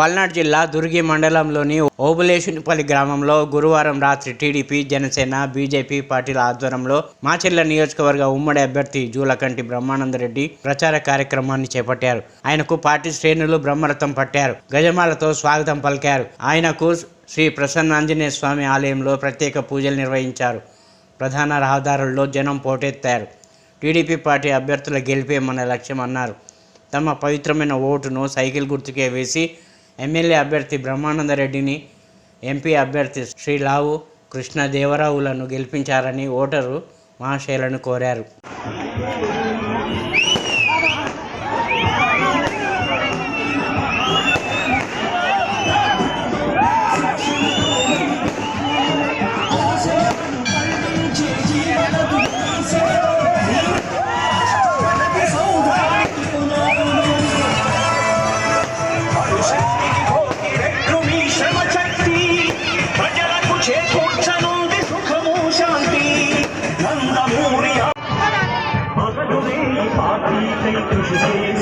పల్నాడు జిల్లా దుర్గి మండలంలోని ఓబులేషునిపల్లి గ్రామంలో గురువారం రాత్రి టీడీపీ జనసేన బీజేపీ పార్టీల ఆధ్వర్యంలో మాచెల్ల నియోజకవర్గ ఉమ్మడి అభ్యర్థి జూలకంటి బ్రహ్మానందరెడ్డి ప్రచార కార్యక్రమాన్ని చేపట్టారు. ఆయనకు పార్టీ శ్రేణులు బ్రహ్మరథం పట్టారు. గజమాలతో స్వాగతం పలికారు. ఆయనకు శ్రీ ప్రసన్నాంజనేయ స్వామి ఆలయంలో ప్రత్యేక పూజలు నిర్వహించారు. ప్రధాన రహదారుల్లో జనం పోటెత్తారు. టీడీపీ పార్టీ అభ్యర్థుల గెలిపే మన లక్ష్యం అన్నారు తమ పవిత్రమైన ఓటును సైకిల్ గుర్తుకే వేసి ఎమ్మెల్యే అభ్యర్థి బ్రహ్మానందరెడ్డిని ఎంపీ అభ్యర్థి శ్రీలావు కృష్ణదేవరావులను గెలిపించారని ఓటరు మహాశైలను కోరారు. tem que